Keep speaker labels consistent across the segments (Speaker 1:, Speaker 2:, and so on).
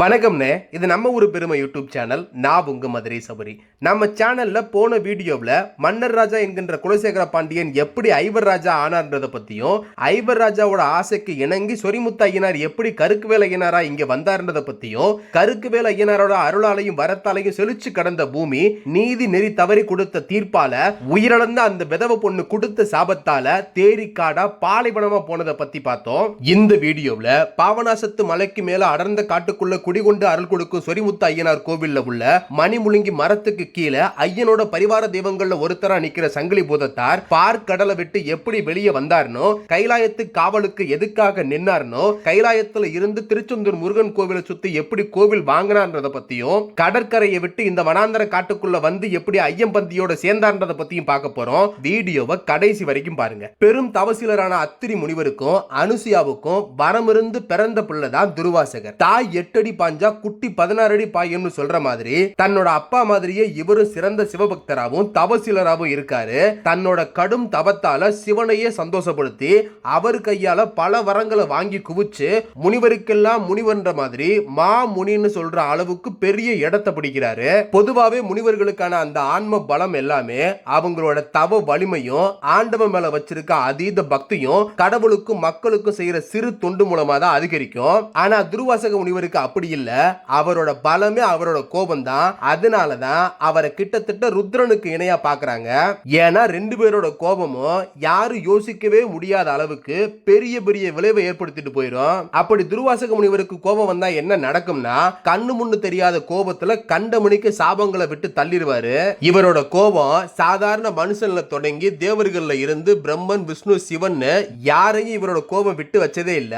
Speaker 1: வணக்கம்ண்ணே. இது நம்ம ஒரு பெருமை யூடியூப் சேனல் நான் உங்க மதுரை சபரி. நம்ம சேனல்ல போன வீடியோவில் மன்னர் ராஜா என்கின்ற குலசேகர பாண்டியன் எப்படி ஐவர் ராஜா ஆனார்ன்றதை பத்தியும் ஐவர் ராஜாவோட ஆசைக்கு இணங்கி சொரிமுத்து ஐயனார் எப்படி கருக்குவேல ஐயனாரா இங்க பற்றியும் பத்தியும் கருக்குவேல ஐயனாரோட அருளாலையும் வரத்தாலையும் செழிச்சு கடந்த பூமி நீதி நெறி தவறி கொடுத்த தீர்ப்பால உயிரிழந்த அந்த விதவ பொண்ணு கொடுத்த சாபத்தால தேரிக்காடா பாலைவனமா போனதை பத்தி பார்த்தோம். இந்த வீடியோவில் பாவனாசத்து மலைக்கு மேல அடர்ந்த காட்டுக்குள்ள குடிகொண்டு அருள் கொடுக்கும் சொரிமுத்து ஐயனார் கோவில்ல உள்ள மணிமுழுங்கி மரத்துக்கு கீழே ஐயனோட பரிவார தெய்வங்கள்ல ஒருத்தரா நிக்கிற சங்கிலி பூதத்தார் பார்க்கடலை விட்டு எப்படி வெளியே வந்தார்னோ கைலாயத்து காவலுக்கு எதுக்காக நின்னார்னோ கைலாயத்துல இருந்து திருச்செந்தூர் முருகன் கோவிலை சுத்தி எப்படி கோவில் வாங்கினார்ன்றத பத்தியும் கடற்கரையை விட்டு இந்த வனாந்தர காட்டுக்குள்ள வந்து எப்படி ஐயம்பந்தியோட சேர்ந்தார்ன்றத பத்தியும் பார்க்க போறோம். வீடியோவை கடைசி வரைக்கும் பாருங்க. பெரும் தவசிலரான அத்திரி முனிவருக்கும் அனுசியாவுக்கும் வரமிருந்து பிறந்த பிள்ளை தான் துருவாசகர். தாய் எட்டடி பாஞ்சா குட்டி பதினாறு அடி பாயும்னு சொல்ற மாதிரி தன்னோட அப்பா மாதிரியே இவரும் சிறந்த சிவபக்தராகவும் தவசிலராகவும் இருக்காரு. தன்னோட கடும் தவத்தால சிவனையே சந்தோஷப்படுத்தி அவர் கையால பல வரங்களை வாங்கி குவிச்சு முனிவருக்கெல்லாம் முனிவன்ற மாதிரி மா முனின்னு சொல்ற அளவுக்கு பெரிய இடத்தை பிடிக்கிறாரு. பொதுவாவே முனிவர்களுக்கான அந்த ஆன்ம பலம் எல்லாமே அவங்களோட தவ வலிமையும் ஆண்டவன் மேல வச்சிருக்க அதீத பக்தியும் கடவுளுக்கும் மக்களுக்கும் செய்யற சிறு தொண்டு மூலமா தான் அதிகரிக்கும். ஆனா துருவாசக முனிவருக்கு அப்படி இல்ல அவரோட பலமே அவரோட கோபம் தான் அதனால தான் அவரை கிட்டத்தட்ட ருத்ரனுக்கு இணையா பாக்குறாங்க. ஏன்னா ரெண்டு பேரோட கோபமும் யாரும் யோசிக்கவே முடியாத அளவுக்கு பெரிய பெரிய விளைவை ஏற்படுத்திட்டு போயிடும் அப்படி துருவாசக முனிவருக்கு கோபம் வந்தா என்ன நடக்கும்னா கண்ணு முன்னு தெரியாத கோபத்துல கண்டமணிக்கு சாபங்களை விட்டு தள்ளிடுவாரு. இவரோட கோபம் சாதாரண மனுஷன்ல தொடங்கி தேவர்கள்ல இருந்து பிரம்மன் விஷ்ணு சிவன் யாரையும் இவரோட கோபம் விட்டு வச்சதே இல்ல.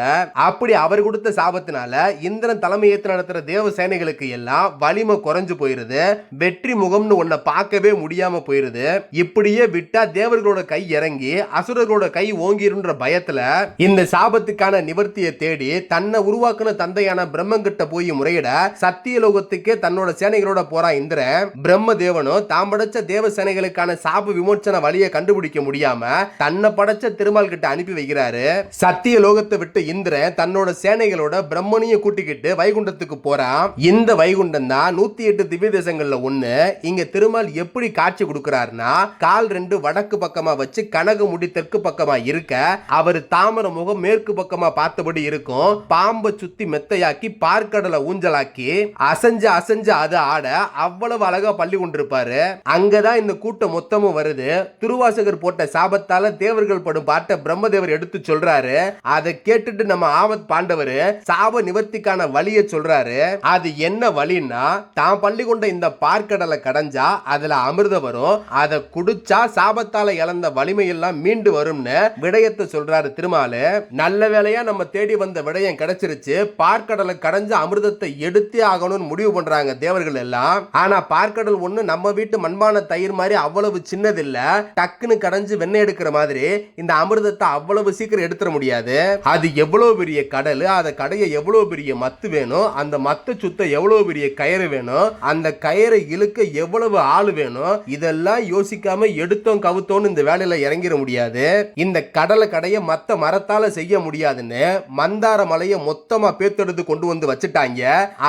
Speaker 1: அப்படி அவர் கொடுத்த சாபத்தினால இந்திரன் தலைமையை ஏற்று நடத்துகிற தேவ சேனைகளுக்கு எல்லாம் வலிமை குறைஞ்சு போயிருது. வெற்றி முகம்னு ஒன்ன பார்க்கவே முடியாம போயிருது. இப்படியே விட்டா தேவர்களோட கை இறங்கி அசுரர்களோட கை ஓங்கிருன்ற பயத்துல இந்த சாபத்துக்கான நிவர்த்தியை தேடி தன்னை உருவாக்குன தந்தையான பிரம்மங்கிட்ட போய் முறையிட சத்தியலோகத்துக்கே தன்னோட சேனைகளோட போறான் இந்திரன். பிரம்ம தேவனும் தாம் படைச்ச தேவ சேனைகளுக்கான சாப விமோச்சன வழியை கண்டுபிடிக்க முடியாம தன்னை படைச்ச திருமால் கிட்ட அனுப்பி வைக்கிறாரு. சத்திய லோகத்தை விட்டு இந்திரன் தன்னோட சேனைகளோட பிரம்மனையும் கூட்டிக்கிட்டு வைகுண்டத்துக்கு போறான் இந்த வைகுண்டம் தான் நூத்தி எட்டு திவ்ய தேசங்கள்ல ஒண்ணு. இங்க திருமால் எப்படி காட்சி கொடுக்கிறாருன்னா கால் ரெண்டு வடக்கு பக்கமா வச்சு கனக முடி தெற்கு பக்கமா இருக்க அவர் தாமர முகம் மேற்கு பக்கமா பார்த்தபடி இருக்கும். பாம்பை சுத்தி மெத்தையாக்கி பார்க்கடலை ஊஞ்சலாக்கி அசைஞ்சு அசைஞ்சு அது ஆட அவ்வளவு அழகா பள்ளி கொண்டிருப்பாரு. அங்கதான் இந்த கூட்டம் மொத்தமும் வருது. திருவாசகர் போட்ட சாபத்தால தேவர்கள் படும் பாட்டை பிரம்மதேவர் எடுத்து சொல்றாரு. அதை கேட்டுட்டு நம்ம ஆவத் பாண்டவர் சாப நிவர்த்திக்கான வழியை சொல்றாரு அது என்ன வழின்னா தான் பள்ளி கொண்ட இந்த பார்க்கடலை கடைஞ்சா அதுல அமிர்தம் வரும் அதை குடிச்சா சாபத்தால இழந்த வலிமை எல்லாம் மீண்டு வரும்னு விடயத்தை சொல்றாரு திருமாலு. நல்ல வேலையா நம்ம தேடி வந்த விடயம் கிடைச்சிருச்சு பார்க்கடலை கடைஞ்ச அமிர்தத்தை எடுத்தே ஆகணும்னு முடிவு பண்றாங்க தேவர்கள் எல்லாம். ஆனா பார்க்கடல் ஒண்ணு நம்ம வீட்டு மண்பான தயிர் மாதிரி அவ்வளவு சின்னதில்ல டக்குன்னு கடைஞ்சு வெண்ணெய் எடுக்கிற மாதிரி இந்த அமிர்தத்தை அவ்வளவு சீக்கிரம் எடுத்துட முடியாது. அது எவ்வளவு பெரிய கடல் அதை கடைய எவ்வளவு பெரிய மத்து வேணும் அந்த மத்த சுத்த எவ்வளவு பெரிய கயிறு வேணும் அந்த கயிறை இழுக்க எவ்வளவு ஆள் வேணும் இதெல்லாம் யோசிக்காம எடுத்தோம் கவுத்தோன்னு இந்த வேலையில இறங்கிட முடியாது. இந்த கடலை கடைய மத்த மரத்தால செய்ய முடியாதுன்னு மந்தார மலையை மொத்தமா பேத்தெடுத்து கொண்டு வந்து வச்சுட்டாங்க.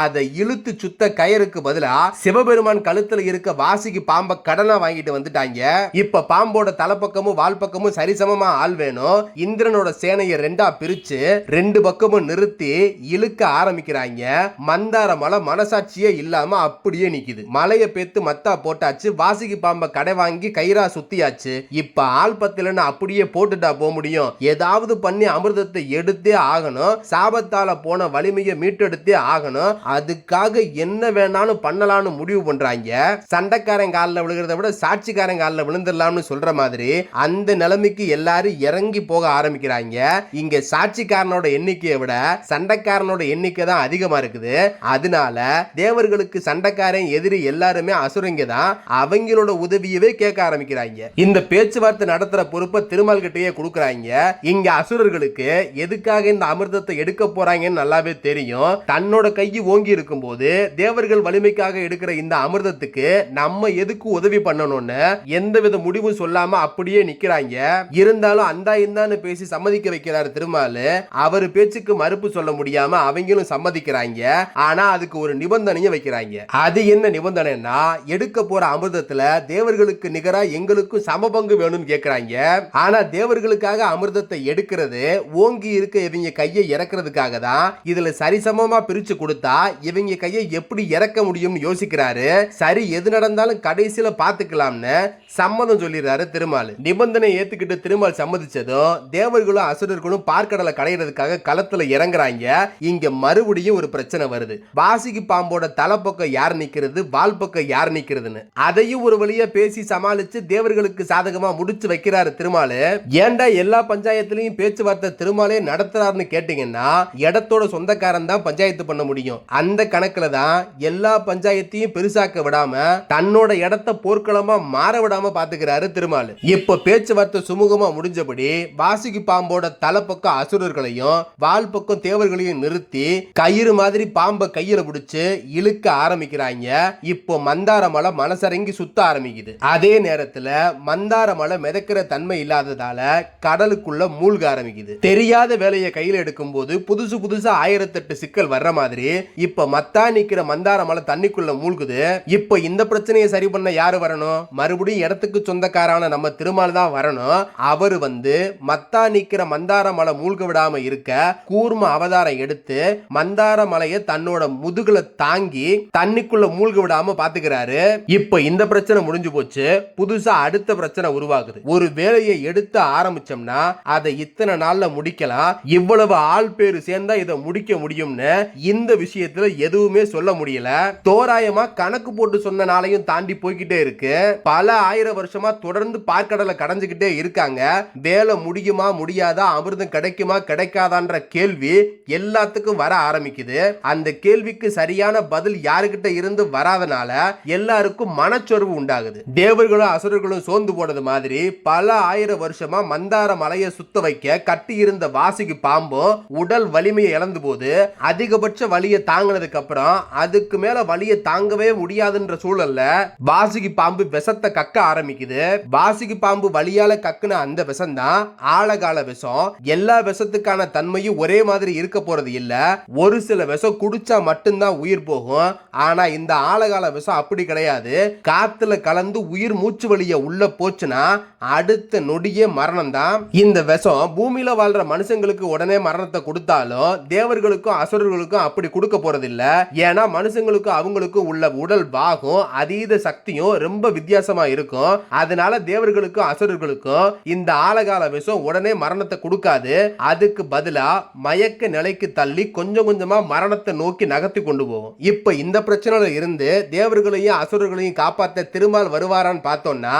Speaker 1: அதை இழுத்து சுத்த கயிறுக்கு பதிலா சிவபெருமான் கழுத்துல இருக்க வாசிக்கு பாம்பை கடனா வாங்கிட்டு வந்துட்டாங்க. இப்ப பாம்போட தலைப்பக்கமும் வால் பக்கமும் சரிசமமா ஆள் வேணும். இந்திரனோட சேனையை ரெண்டா பிரிச்சு ரெண்டு பக்கமும் நிறுத்தி இழுக்க ஆரம்பிக்கிறாங்க. மந்தார மலை மனசாட்சியே இல்லாம அப்படியே நிக்குது. மலையை பேத்து மத்தா போட்டாச்சு. வாசிக்கு பாம்பை கடை வாங்கி கயிறா சுத்தியாச்சு. இப்ப ஆள் பத்திலன்னு அப்படியே போட்டுட்டா போக முடியும். ஏதாவது பண்ணி அமிர்தத்தை எடுத்தே ஆகணும். சாபத்தால போன வலிமையை மீட்டெடுத்தே ஆகணும். அதுக்காக என்ன வேணாலும் பண்ணலாம்னு முடிவு பண்றாங்க. சண்டைக்காரன் காலில் விழுகிறத விட சாட்சிக்காரன் காலில் விழுந்துடலாம்னு சொல்ற மாதிரி அந்த நிலைமைக்கு எல்லாரும் இறங்கி போக ஆரம்பிக்கிறாங்க. இங்க சாட்சிக்காரனோட எண்ணிக்கையை விட சண்டைக்காரனோட எண்ணிக்கை தான் அதிகமாக அதிகமா இருக்குது. அதனால தேவர்களுக்கு சண்டைக்காரன் எதிரி எல்லாருமே அசுரங்க தான். அவங்களோட உதவியவே கேட்க ஆரம்பிக்கிறாங்க. இந்த பேச்சுவார்த்தை நடத்துற பொறுப்பை திருமால் கிட்டேயே கொடுக்குறாங்க. இங்க அசுரர்களுக்கு எதுக்காக இந்த அமிர்தத்தை எடுக்க போறாங்கன்னு நல்லாவே தெரியும். தன்னோட கை ஓங்கி இருக்கும்போது தேவர்கள் வலிமைக்காக எடுக்கிற இந்த அமிர்தத்துக்கு நம்ம எதுக்கு உதவி பண்ணணும்னு எந்தவித முடிவும் சொல்லாம அப்படியே நிக்கிறாங்க. இருந்தாலும் அந்தா இந்தான்னு பேசி சம்மதிக்க வைக்கிறார் திருமாலு. அவர் பேச்சுக்கு மறுப்பு சொல்ல முடியாம அவங்களும் சம்மதிக்கிறாங்க. வைக்கிறாங்க. ஆனா அதுக்கு ஒரு நிபந்தனையும் வைக்கிறாங்க. அது என்ன நிபந்தனைன்னா எடுக்க போற அமிர்தத்துல தேவர்களுக்கு நிகரா எங்களுக்கும் சமபங்கு வேணும்னு கேக்குறாங்க. ஆனா தேவர்களுக்காக அமிர்தத்தை எடுக்கிறது ஓங்கி இருக்க இவங்க கையை இறக்குறதுக்காக தான். இதுல சரிசமமா பிரிச்சு கொடுத்தா இவங்க கையை எப்படி இறக்க முடியும்னு யோசிக்கிறாரு. சரி எது நடந்தாலும் கடைசியில பாத்துக்கலாம்னு சம்மதம் சொல்லிடுறாரு திருமால். நிபந்தனை ஏத்துக்கிட்டு திருமால் சம்மதிச்சதும் தேவர்களும் அசுரர்களும் பார்க்கடலை கடையிறதுக்காக களத்துல இறங்குறாங்க. இங்க மறுபடியும் ஒரு பிரச்சனை வருது. வாசிக்கு பாம்போட தலைப்பக்கம் யார் நிற்கிறது வால் பக்கம் யார் நிற்கிறதுன்னு அதையும் ஒரு வழியா பேசி சமாளிச்சு தேவர்களுக்கு சாதகமா முடிச்சு வைக்கிறாரு திருமாலு. ஏண்டா எல்லா பஞ்சாயத்துலயும் பேச்சுவார்த்தை திருமாலே நடத்துறாருன்னு கேட்டீங்கன்னா இடத்தோட சொந்தக்காரன் தான் பஞ்சாயத்து பண்ண முடியும். அந்த கணக்குல தான் எல்லா பஞ்சாயத்தையும் பெருசாக்க விடாம தன்னோட இடத்த போர்க்களமா மாற விடாம பாத்துக்கிறாரு திருமால். இப்ப பேச்சுவார்த்தை சுமூகமா முடிஞ்சபடி வாசுகி பாம்போட தலைப்பக்கம் அசுரர்களையும் வால் பக்கம் தேவர்களையும் நிறுத்தி கயிறு மாதிரி பாம்பை கையில பிடிச்சு இழுக்க ஆரம்பிக்கிறாங்க. இப்போ மந்தார மலை மனசரங்கி சுத்த ஆரம்பிக்குது. அதே நேரத்துல மந்தார மலை மிதக்கிற தன்மை இல்லாததால கடலுக்குள்ள மூழ்க ஆரம்பிக்குது. தெரியாத வேலையை கையில எடுக்கும் போது புதுசு புதுசா ஆயிரத்தெட்டு சிக்கல் வர்ற மாதிரி இப்ப மத்தா நிக்கிற மந்தார மலை தண்ணிக்குள்ள மூழ்குது. இப்ப இந்த பிரச்சனையை சரி பண்ண யாரு வரணும்? மறுபடியும் இடத்துக்கு சொந்தக்காரான நம்ம திருமால் தான் வரணும். அவரு வந்து மத்தா நிக்கிற மந்தார மலை மூழ்க விடாம இருக்க கூர்ம அவதாரம் எடுத்து மந்தார மலையை தன்னோட முதுகுல தாங்கி தண்ணிக்குள்ள மூழ்க விடாம பாத்துக்கிறாரு. இப்ப இந்த பிரச்சனை முடிஞ்சு போச்சு. புதுசா அடுத்த பிரச்சனை உருவாகுது. ஒரு வேலையை எடுத்து ஆரம்பிச்சோம்னா அதை இத்தனை நாள்ல முடிக்கலாம். இவ்வளவு ஆள் பேரு சேர்ந்தா இதை முடிக்க முடியும்னு இந்த விஷயத்துல எதுவுமே சொல்ல முடியல. தோராயமா கணக்கு போட்டு சொன்ன நாளையும் தாண்டி போய்கிட்டே இருக்கு. பல ஆயிரம் வருஷமா தொடர்ந்து பார்க்கடலை கடைஞ்சுக்கிட்டே இருக்காங்க. வேலை முடியுமா முடியாதா அமிர்தம் கிடைக்குமா கிடைக்காதான்ற கேள்வி எல்லாத்துக்கும் வர ஆரம்பிக்குது. அந்த கேள்விக்கு சரியான பதில் யாருக்கிட்ட இருந்து வராதனால எல்லாருக்கும் மனச்சொர்வு உண்டாகுது. தேவர்களும் அசுரர்களும் சோர்ந்து போனது மாதிரி பல ஆயிரம் வருஷமா மந்தார மலையை சுத்த வைக்க கட்டி இருந்த வாசிக்கு பாம்பும் உடல் வலிமையை இழந்து போது அதிகபட்ச வலியை தாங்கினதுக்கு அப்புறம் அதுக்கு மேல வலியை தாங்கவே முடியாதுன்ற சூழல்ல வாசுகி பாம்பு விஷத்தை கக்க ஆரம்பிக்குது. வாசுகி பாம்பு வலியால கக்குன அந்த விஷம் தான் ஆழகால விஷம். எல்லா விஷத்துக்கான தன்மையும் ஒரே மாதிரி இருக்க போறது இல்ல. ஒரு சில விஷம் குடிச்சா மட்டும்தான் உயிர் போகும். ஆனா இந்த ஆழகால விஷம் அப்படி கிடையாது. காத்துல கலந்து உயிர் மூச்சு வழிய உள்ள போச்சுன்னா அடுத்த நொடியே மரணம் தான் இந்த விஷம் பூமியில வாழ்ற மனுஷங்களுக்கு உடனே மரணத்தை கொடுத்தாலும் தேவர்களுக்கும் அசுரர்களுக்கும் அப்படி கொடுக்க போறது இல்ல ஏன்னா மனுஷங்களுக்கும் அவங்களுக்கும் உள்ள உடல் பாகம் அதீத சக்தியும் ரொம்ப வித்தியாசமா இருக்கும். அதனால தேவர்களுக்கும் அசுரர்களுக்கும் இந்த ஆழகால விஷம் உடனே மரணத்தை கொடுக்காது. அதுக்கு பதிலா மயக்க நிலைக்கு தள்ளி கொஞ்சம் கொஞ்சமா மரணத்தை நோக்கி நகர்த்தி கொண்டு போகும் இப்போ இந்த பிரச்சனையில இருந்து தேவர்களையும் அசுரர்களையும் காப்பாத்த திருமால் வருவாரான்னு பார்த்தோம்னா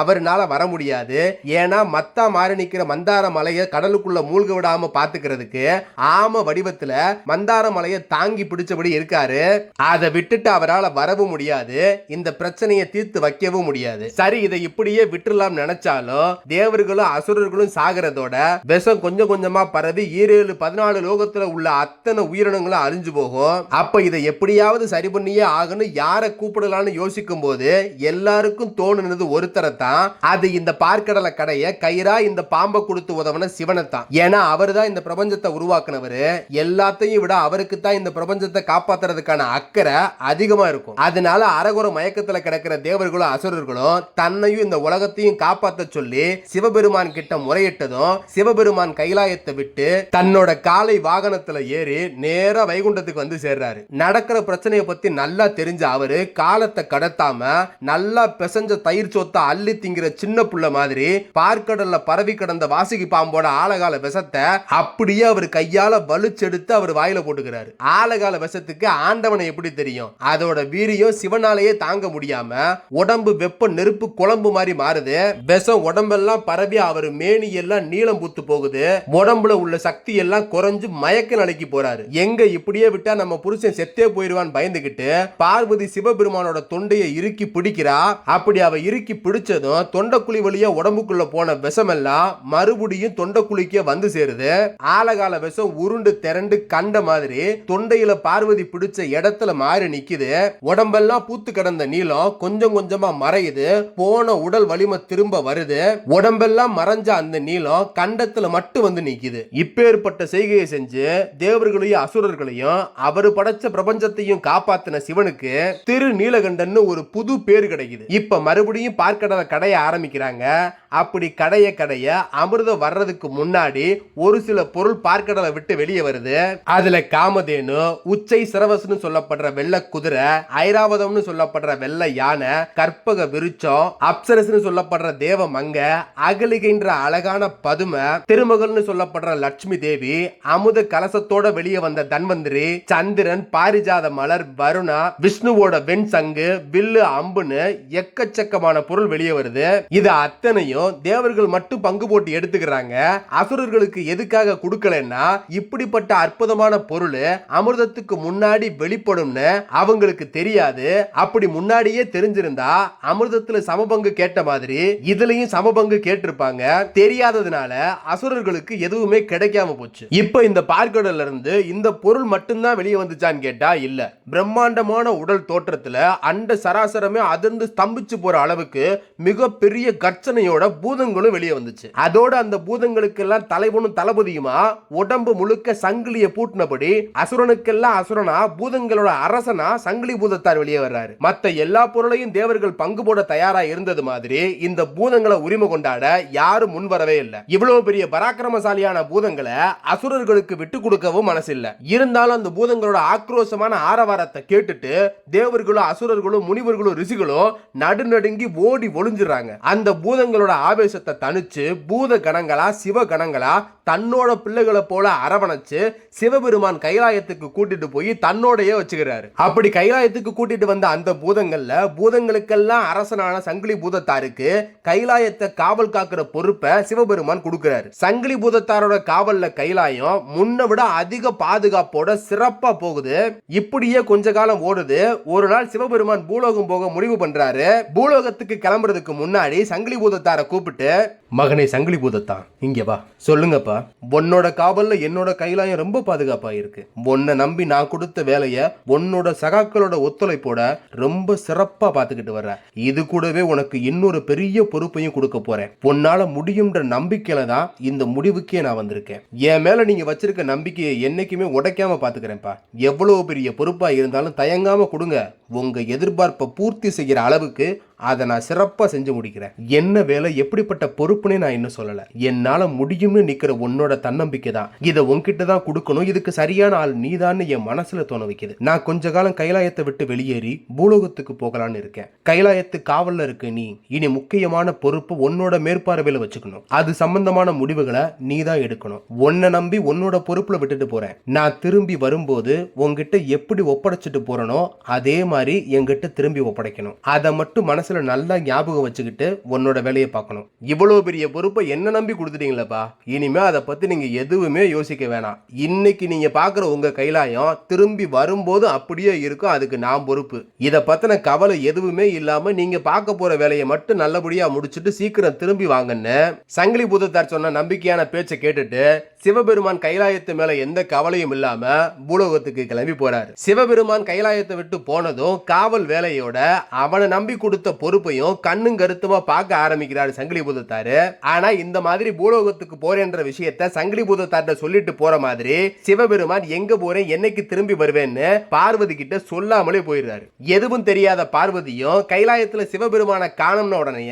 Speaker 1: அவர்னால வர முடியாது. ஏன்னா மத்தா மாறி நிற்கிற மந்தார மலையை கடலுக்குள்ள மூழ்க விடாம பாத்துக்கிறதுக்கு ஆம வடிவத்துல மந்தார மலையை தாங்கி பிடிச்சபடி இருக்காரு. அதை விட்டுட்டு அவரால் வரவும் முடியாது. இந்த பிரச்சனையை தீர்த்து வைக்கவும் முடியாது. சரி இதை இப்படியே விட்டுலாம் நினைச்சாலும் தேவர்களும் அசுரர்களும் சாகிறதோட விஷம் கொஞ்சம் கொஞ்சமா பரவி ஈரேழு பதினாலு லோகத்துல உள்ள அத்தனை உயிரினங்களும் எல்லாம் அழிஞ்சு போகும். அப்ப இதை எப்படியாவது சரி பண்ணியே ஆகணும். யாரை கூப்பிடலாம்னு யோசிக்கும் போது எல்லாருக்கும் தோணுனது ஒருத்தரை தான். அது இந்த பார்க்கடலை கடைய கயிறா இந்த பாம்பை கொடுத்து உதவன சிவனை தான். ஏன்னா அவர் தான் இந்த பிரபஞ்சத்தை உருவாக்குனவர். எல்லாத்தையும் விட அவருக்கு தான் இந்த பிரபஞ்சத்தை காப்பாத்துறதுக்கான அக்கறை அதிகமா இருக்கும். அதனால அரகுர மயக்கத்துல கிடக்கிற தேவர்களும் அசுரர்களும் தன்னையும் இந்த உலகத்தையும் காப்பாத்த சொல்லி சிவபெருமான் கிட்ட முறையிட்டதும் சிவபெருமான் கைலாயத்தை விட்டு தன்னோட காலை வாகனத்துல ஏறி நேரா வைகுண்டத்துக்கு வந்து சேர்றாரு. நடக்கிற பிரச்சனையை பத்தி நல்லா தெரிஞ்ச அவரு காலத்தை கடத்தாம நல்லா பிசைஞ்ச தயிர் சொத்தை அள்ளி திங்கிற சின்ன புள்ள மாதிரி பார்க்கடல்ல பரவி கிடந்த வாசுகி பாம்போட ஆழகால விஷத்தை அப்படியே அவர் கையால வலிச்செடுத்து அவர் வாயில போட்டுக்கிறாரு. ஆழகால விஷத்துக்கு ஆண்டவனை எப்படி தெரியும்? அதோட வீரியம் சிவனாலேயே தாங்க முடியாம உடம்பு வெப்ப நெருப்பு குழம்பு மாதிரி மாறுது. விஷம் உடம்பெல்லாம் பரவி அவர் மேனி எல்லாம் நீளம் பூத்து போகுது. உடம்புல உள்ள சக்தி எல்லாம் குறைஞ்சு மயக்க நிலைக்கு போறாரு. எங்க இப்படியே விட்டா நம்ம புருஷன் செத்தே போயிடுவான்னு பயந்துகிட்டு பார்வதி சிவபெருமானோட தொண்டையை இறுக்கி பிடிக்கிறா. அப்படி அவ இறுக்கி பிடிச்சதும் தொண்டைக்குழி வழியா உடம்புக்குள்ள போன விஷமெல்லாம் மறுபடியும் தொண்டைக்குழிக்கே வந்து சேருது. ஆலகால விஷம் உருண்டு திரண்டு கண்ட மாதிரி தொண்டையில பார்வதி பிடிச்ச இடத்துல மாறி நிக்குது. உடம்பெல்லாம் பூத்து கிடந்த நீளம் கொஞ்சம் கொஞ்சமா மறையுது. போன உடல் வலிமை திரும்ப வருது. உடம்பெல்லாம் மறைஞ்ச அந்த நீளம் கண்டத்துல மட்டும் வந்து நிக்குது. இப்பேற்பட்ட செய்கையை செஞ்சு தேவர்களையும் அசுரர்களையும் தேவர்களையும் அவர் படைச்ச பிரபஞ்சத்தையும் காப்பாத்தின சிவனுக்கு திரு நீலகண்டன் ஒரு புது பேர் கிடைக்குது. இப்ப மறுபடியும் பார்க்கடலை கடைய ஆரம்பிக்கிறாங்க. அப்படி கடைய கடைய அமிர்தம் வர்றதுக்கு முன்னாடி ஒரு சில பொருள் பார்க்கடலை விட்டு வெளியே வருது. அதுல காமதேனு உச்சை சிரவசுன்னு சொல்லப்படுற வெள்ள குதிரை ஐராவதம்னு சொல்லப்படுற வெள்ள யானை கற்பக விருச்சம் அப்சரஸ்னு சொல்லப்படுற தேவ மங்க அகலிகைன்ற அழகான பதுமை திருமகள்னு சொல்லப்படுற லட்சுமி தேவி அமுத கலசத்தோட வெளியே வந்த தன்வந்திரி சந்திரன் பாரிஜாத மலர் வருணா விஷ்ணுவோட வெண் சங்கு வில்லு அம்புன்னு எக்கச்சக்கமான பொருள் வெளியே வருது. இது அத்தனையும் தேவர்கள் மட்டும் பங்கு போட்டு எடுத்துக்கிறாங்க. அசுரர்களுக்கு எதுக்காக கொடுக்கலன்னா இப்படிப்பட்ட அற்புதமான பொருள் அமிர்தத்துக்கு முன்னாடி வெளிப்படும்னு அவங்களுக்கு தெரியாது. அப்படி முன்னாடியே தெரிஞ்சிருந்தா அமிர்தத்துல சமபங்கு கேட்ட மாதிரி இதுலயும் சமபங்கு கேட்டிருப்பாங்க. தெரியாததுனால அசுரர்களுக்கு எதுவுமே கிடைக்காம போச்சு. இப்போ இந்த பார்க்கடல்ல இருந்து இந்த பொருள் மட்டும்தான் வெளியே வந்துச்சான்னு கேட்டா இல்ல. பிரம்மாண்டமான உடல் தோற்றத்துல அண்ட சராசரமே அதிர்ந்து ஸ்தம்பிச்சு போற அளவுக்கு மிகப்பெரிய கர்ச்சனையோட பூதங்களும் வெளியே வந்துச்சு. அதோட அந்த பூதங்களுக்கெல்லாம் தலைவனும் தளபதியுமா? உடம்பு முழுக்க சங்கிலிய பூட்டினபடி அசுரனுக்கெல்லாம் அசுரனா பூதங்களோட அரசனா சங்கிலி பூதத்தார் வெளியே வர்றாரு. மத்த எல்லா பொருளையும் தேவர்கள் பங்கு போட தயாரா இருந்தது மாதிரி இந்த பூதங்களை உரிமை கொண்டாட யாரும் முன் வரவே இல்லை. இவ்வளவு பெரிய பராக்கிரமசாலியான பூதங்களை அசுரர்களுக்கு விட்டு கொடுக்கவும் மனசு இல்ல இருந்தாலும் அந்த பூதங்களோட ஆக்ரோஷமான ஆரவாரத்தை கேட்டுட்டு தேவர்களும் அசுரர்களும் முனிவர்களும் ரிஷிகளும் நடுநடுங்கி ஓடி ஒளிஞ்சிடுறாங்க. அந்த பூதங்களோட ஆவேசத்தை தணிச்சு பூத கணங்களா சிவ கணங்களா தன்னோட பிள்ளைகளை போல அரவணைச்சு சிவபெருமான் கைலாயத்துக்கு கூட்டிட்டு போய் தன்னோடையே வச்சுக்கிறாரு. அப்படி கைலாயத்துக்கு கூட்டிட்டு வந்த அந்த பூதங்கள்ல பூதங்களுக்கெல்லாம் அரசனான சங்கிலி பூதத்தாருக்கு கைலாயத்தை காவல் காக்கிற பொறுப்பை சிவபெருமான் கொடுக்கிறாரு. சங்கிலி பூதத்தாரோட காவல்ல கைலாயம் முன்ன விட அதிக பாதுகாப்போட சிறப்பா போகுது. இப்படியே கொஞ்ச காலம் ஓடுது. ஒரு நாள் சிவபெருமான் பூலோகம் போக முடிவு பண்றாரு. பூலோகத்துக்கு கிளம்புறதுக்கு முன்னாடி சங்கிலி பூதத்தார கூப்பிட்டு மகனே சங்கிலி பூதத்தான் இங்கே வா. சொல்லுங்கப்பா. உன்னோட காவல்ல என்னோட கைலாயம் ரொம்ப பாதுகாப்பா இருக்கு. உன்னை நம்பி நான் கொடுத்த வேலையை உன்னோட சகாக்களோட ஒத்துழைப்போட ரொம்ப சிறப்பா பார்த்துக்கிட்டு வர்ற. இது கூடவே உனக்கு இன்னொரு பெரிய பொறுப்பையும் கொடுக்க போறேன். உன்னால முடியும்ன்ற நம்பிக்கையில தான் இந்த முடிவுக்கே நான் வந்திருக்கேன். என் மேல நீங்க வச்சிருக்க நம்பிக்கையை என்னைக்குமே உடைக்காம பாத்துக்கிறேன்ப்பா எவ்வளவு பெரிய பொறுப்பா இருந்தாலும் தயங்காம கொடுங்க. உங்க எதிர்பார்ப்பை பூர்த்தி செய்கிற அளவுக்கு அதை நான் சிறப்பாக செஞ்சு முடிக்கிறேன். என்ன வேலை எப்படிப்பட்ட பொறுப்பு பொறுப்புனே நான் இன்னும் சொல்லலை. என்னால் முடியும்னு நிற்கிற உன்னோட தன்னம்பிக்கை தான். இதை உன்கிட்ட தான் கொடுக்கணும். இதுக்கு சரியான ஆள் நீதான்னு என் மனசில் தோண வைக்குது. நான் கொஞ்ச காலம் கைலாயத்தை விட்டு வெளியேறி பூலோகத்துக்கு போகலான்னு இருக்கேன். கைலாயத்து காவலில் இருக்க நீ இனி முக்கியமான பொறுப்பு உன்னோட மேற்பார்வையில் வச்சுக்கணும். அது சம்பந்தமான முடிவுகளை நீ தான் எடுக்கணும். உன்னை நம்பி உன்னோட பொறுப்பில் விட்டுட்டு போகிறேன் நான் திரும்பி வரும்போது உங்ககிட்ட எப்படி ஒப்படைச்சிட்டு போகிறனோ அதே மாதிரி என்கிட்ட திரும்பி ஒப்படைக்கணும். அதை மட்டும் மனசில் நல்லா ஞாபகம் வச்சுக்கிட்டு உன்னோட வேலையை பார்க்கணும். இவ்வளோ பெரிய பொறுப்பை என்ன நம்பி கொடுத்துட்டீங்களப்பா? இனிமே அதை பத்தி நீங்க எதுவுமே யோசிக்க வேணாம். இன்னைக்கு நீங்க பாக்குற உங்க கைலாயம் திரும்பி வரும்போது அப்படியே இருக்கும் அதுக்கு நான் பொறுப்பு. இதை பத்தின கவலை எதுவுமே இல்லாம நீங்க பார்க்க போற வேலையை மட்டும் நல்லபடியா முடிச்சுட்டு சீக்கிரம் திரும்பி வாங்கன்னு சங்கிலி பூதத்தார் சொன்ன நம்பிக்கையான பேச்சை கேட்டுட்டு சிவபெருமான் கைலாயத்து மேல எந்த கவலையும் இல்லாம பூலோகத்துக்கு கிளம்பி போறாரு. சிவபெருமான் கைலாயத்தை விட்டு போனதும் காவல் வேலையோட அவனை நம்பி கொடுத்த பொறுப்பையும் கண்ணும் கருத்துமா பார்க்க ஆரம்பிக்கிறாரு சங்கிலி பூதத்தாரு. ஆனா இந்த மாதிரி பூலோகத்துக்கு போறேன்ற விஷயத்த சங்கிலி பூதத்தார்ட்ட சொல்லிட்டு போற மாதிரி சிவபெருமான் எங்க போறேன் என்னைக்கு திரும்பி வருவேன்னு பார்வதி கிட்ட சொல்லாமலே போயிடுறாரு. எதுவும் தெரியாத பார்வதியும் கைலாயத்துல சிவபெருமான காணும்னு உடனே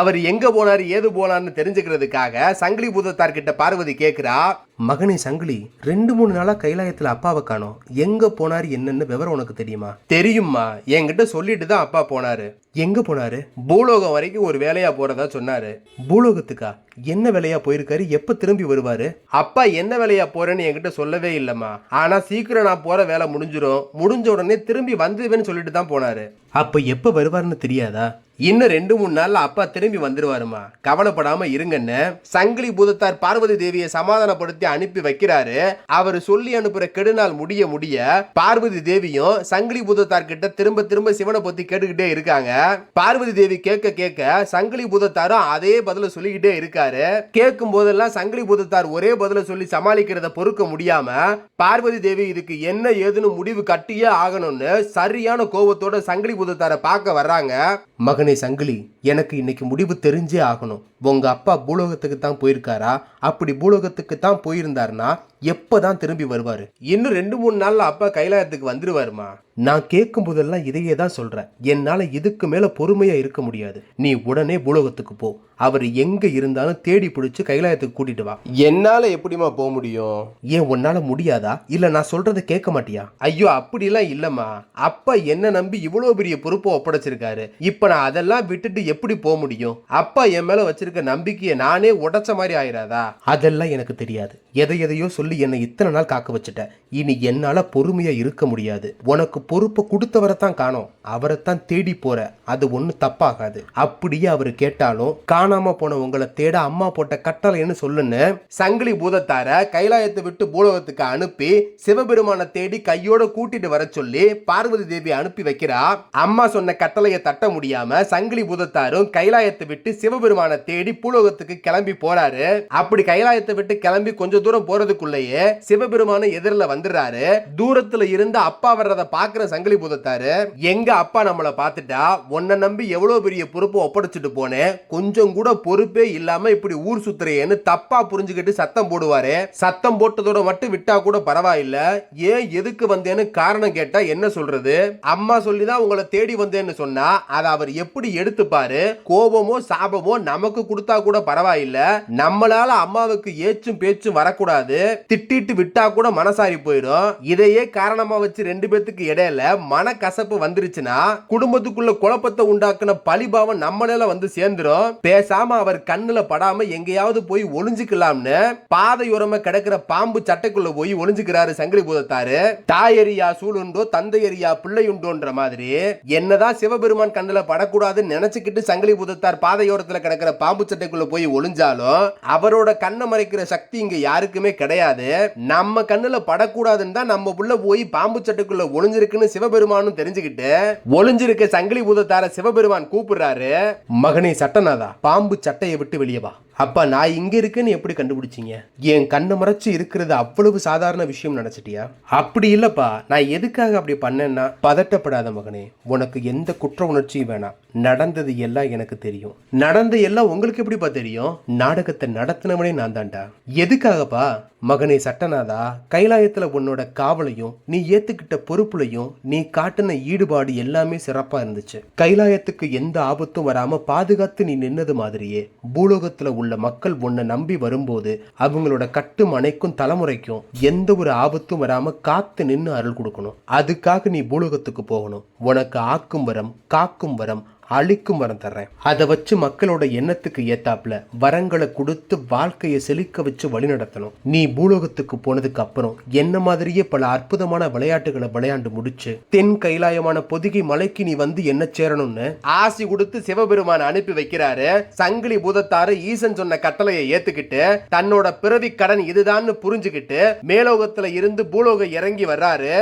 Speaker 1: அவர் எங்க போனாரு ஏது போனார்னு தெரிஞ்சுக்கிறதுக்காக சங்கிலி பூதத்தார்கிட்ட பார்வதி கேட்கிறா கேக்குறா மகனே சங்கிலி ரெண்டு மூணு நாளா கைலாயத்துல அப்பாவை காணோம். எங்க போனாரு என்னன்னு விவரம் உனக்கு தெரியுமா? தெரியுமா என்கிட்ட சொல்லிட்டு தான் அப்பா போனாரு. எங்க போனாரு? பூலோகம் வரைக்கும் ஒரு வேலையா போறதா சொன்னாரு. பூலோகத்துக்கா? என்ன வேலையா போயிருக்காரு? எப்போ திரும்பி வருவாரு? அப்பா என்ன வேலையா போறேன்னு என்கிட்ட சொல்லவே இல்லைம்மா. ஆனா சீக்கிரம் நான் போற வேலை முடிஞ்சிடும் முடிஞ்ச உடனே திரும்பி வந்துடுவேன்னு சொல்லிட்டு தான் போனாரு. அப்போ எப்போ வருவாருன்னு தெரியாதா? இன்னும் ரெண்டு மூணு நாள்ல அப்பா திரும்பி வந்துருவாருமா கவலைப்படாம இருங்கன்னு சங்கிலி பூதத்தார் பார்வதி தேவியை சமாதானப்படுத்தி அனுப்பி வைக்கிறாரு. அவர் சொல்லி அனுப்புற கெடுநாள் முடிய முடிய பார்வதி தேவியும் சங்கிலி பூதத்தார் கிட்ட திரும்ப திரும்ப சிவனை பத்தி கேட்டுக்கிட்டே இருக்காங்க. பார்வதி தேவி கேட்க கேட்க சங்கிலி பூதத்தாரும் அதே பதில சொல்லிக்கிட்டே இருக்காரு. கேட்கும் போதெல்லாம் சங்கிலி பூதத்தார் ஒரே பதில சொல்லி சமாளிக்கிறத பொறுக்க முடியாம பார்வதி தேவி இதுக்கு என்ன ஏதுன்னு முடிவு கட்டியே ஆகணும்னு சரியான கோபத்தோட சங்கிலி பூதத்தாரை பார்க்க வர்றாங்க. மகனே சங்கிலி எனக்கு இன்னைக்கு முடிவு தெரிஞ்சே ஆகணும். உங்க அப்பா பூலோகத்துக்கு தான் போயிருக்காரா? அப்படி பூலோகத்துக்கு தான் போயிருந்தாருன்னா எப்பதான் திரும்பி வருவாரு? இன்னும் ரெண்டு மூணு நாள்ல அப்பா கைலாயத்துக்கு வந்துருவாருமா? நான் கேட்கும் போதெல்லாம் இதையே தான் சொல்றேன். என்னால இதுக்கு மேல பொறுமையா இருக்க முடியாது. நீ உடனே பூலோகத்துக்கு போ. அவர் எங்க இருந்தாலும் தேடி பிடிச்சு கைலாயத்துக்கு கூட்டிட்டு வா. என்னால எப்படிமா போக முடியும்? ஏன் உன்னால முடியாதா? இல்ல நான் சொல்றத கேட்க மாட்டியா? ஐயோ அப்படிலாம் இல்லம்மா. அப்பா என்ன நம்பி இவ்வளவு பெரிய பொறுப்பை ஒப்படைச்சிருக்காரு? இப்ப நான் அதெல்லாம் விட்டுட்டு எப்படி போக முடியும்? அப்பா என் மேல வச்சிருக்க நம்பிக்கையை நானே உடைச்ச மாதிரி ஆயிராதா? அதெல்லாம் எனக்கு தெரியாது. எதை எதையோ சொல்லி என்னை இத்தனை நாள் காக்க வச்சுட்ட. இனி என்னால பொறுமையா இருக்க முடியாது. உனக்கு பொறுப்பை கொடுத்தவரை தான் காணோம். அவரைத்தான் தேடி போற. அது ஒன்றும் தப்பாகாது. அப்படியே அவர் கேட்டாலும் காணாம போன உங்களை தேட அம்மா போட்ட கட்டளைன்னு சொல்லுன்னு? சங்கிலி பூதத்தார கைலாயத்தை விட்டு பூலோகத்துக்கு அனுப்பி சிவபெருமானை தேடி கையோட கூட்டிட்டு வர சொல்லி பார்வதி தேவி அனுப்பி வைக்கிறா. அம்மா சொன்ன கட்டளையை தட்ட முடியாம சங்கிலி பூதத்தாரும் கைலாயத்தை விட்டு சிவபெருமானை தேடி பூலோகத்துக்கு கிளம்பி போறாரு. அப்படி கைலாயத்தை விட்டு கிளம்பி கொஞ்சம் தூரம் போறதுக்குள்ளேயே சிவபெருமான எதிரில் வந்துடுறாரு. தூரத்துல இருந்து அப்பா வர்றத பாக்குற சங்கிலி பூதத்தாரு எங்க அப்பா நம்மள பார்த்துட்டா? உன்னை நம்பி எவ்வளவு பெரிய பொறுப்பை ஒப்படைச்சிட்டு போனேன். கொஞ்சம் கூட பொறுப்பே இல்லாம இப்படி ஊர் சுத்துறேன்னு தப்பா புரிஞ்சுக்கிட்டு சத்தம் போடுவாரு. சத்தம் போட்டதோட மட்டும் விட்டா கூட பரவாயில்ல. ஏன் எதுக்கு வந்தேன்னு காரணம் கேட்டா என்ன சொல்றது? அம்மா சொல்லிதான் உங்களை தேடி வந்தேன்னு சொன்னா அதை அவர் எப்படி எடுத்துப்பாரு? கோபமோ சாபமோ நமக்கு கொடுத்தா கூட பரவாயில்ல. நம்மளால அம்மாவுக்கு ஏச்சும் பேச்சும் வரக்கூடாது. திட்டிட்டு விட்டா கூட மனசாரி போயிடும். இதையே காரணமா வச்சு ரெண்டு பேத்துக்கு இடையில மனக்கசப்பு வந்துருச்சுன்னா குடும்பத்துக்குள்ள குழப்பத்தை உண்டாக்குன பழிபாவம் நம்மளால வந்து சேர்ந்துரும். பேசாம அவர் கண்ணுல படாம எங்கேயாவது போய் ஒளிஞ்சுக்கலாம்னு பாதையோரமா கிடக்கிற பாம்பு சட்டைக்குள்ள போய் ஒளிஞ்சுக்கிறாரு சங்கிலி பூதத்தாரு தாயரியா சூளுண்டோ தந்தையரியா பிள்ளையுண்டோன்ற மாதிரி என்னதான் சிவபெருமான் கண்ணுல படக்கூடாதுன்னு நினைச்சுக்கிட்டு சங்கிலி பூதத்தார் பாதையோரத்துல கிடக்கிற பாம்பு சட்டைக்குள்ள போய் ஒளிஞ்சாலும் அவரோட கண்ணை மறைக்கிற சக்தி இங்க யாரு யாருக்குமே கிடையாது. நம்ம கண்ணுல படக்கூடாதுன்னு தான் நம்ம உள்ள போய் பாம்பு சட்டுக்குள்ள ஒளிஞ்சிருக்குன்னு சிவபெருமானும் தெரிஞ்சுக்கிட்டு ஒளிஞ்சிருக்க சங்கிலி பூதத்தார சிவபெருமான் கூப்பிடுறாரு. மகனே சட்டநாதா பாம்பு சட்டையை விட்டு வெளியே வா. அப்பா நான் இங்கே இருக்கேன்னு எப்படி கண்டுபிடிச்சீங்க? என் கண்ணை மறைச்சு இருக்கிறது அவ்வளவு சாதாரண விஷயம் நினைச்சிட்டியா? அப்படி இல்லப்பா. நான் எதுக்காக அப்படி பண்ணேன்னா பதட்டப்படாத மகனே உனக்கு எந்த குற்ற உணர்ச்சியும் வேணாம். நடந்தது எல்லாம் எனக்கு தெரியும். நடந்த எல்லாம் உங்களுக்கு எப்படிப்பா தெரியும்? நாடகத்தை நடத்தினவனே நான் தான்டா. எதுக்காகப்பா? மகனே சட்டநாதா கைலாயத்துல உன்னோட காவலையும் நீ ஏத்துக்கிட்ட பொறுப்புலையும் நீ காட்டின ஈடுபாடு எல்லாமே சிறப்பா இருந்துச்சு. கைலாயத்துக்கு எந்த ஆபத்தும் வராம பாதுகாத்து நீ நின்னது மாதிரியே பூலோகத்துல உள்ள மக்கள் உன்னை நம்பி வரும்போது அவங்களோட கட்டும் அணைக்கும் தலைமுறைக்கும் எந்த ஒரு ஆபத்தும் வராம காத்து நின்னு அருள் கொடுக்கணும். அதுக்காக நீ பூலோகத்துக்கு போகணும். உனக்கு ஆக்கும் வரம் காக்கும் வரம் அழிக்கும் வரம் தர்றேன். அதை வச்சு மக்களோட எண்ணத்துக்கு ஏத்தாப்புல வரங்களை கொடுத்து வாழ்க்கையை செழிக்க வச்சு வழி நடத்தணும். நீ பூலோகத்துக்கு போனதுக்கு அப்புறம் என்ன மாதிரியே பல அற்புதமான விளையாட்டுகளை விளையாண்டு முடிச்சு தென் கைலாயமான பொதிகை மலைக்கு நீ வந்து என்ன சேரணும்னு ஆசி கொடுத்து சிவபெருமான் அனுப்பி வைக்கிறாரு. சங்கிலி பூதத்தாரு ஈசன் சொன்ன கட்டளையை ஏத்துக்கிட்டு தன்னோட பிறவி கடன் இதுதான்னு புரிஞ்சுக்கிட்டு மேலோகத்துல இருந்து பூலோகம் இறங்கி வர்றாரு.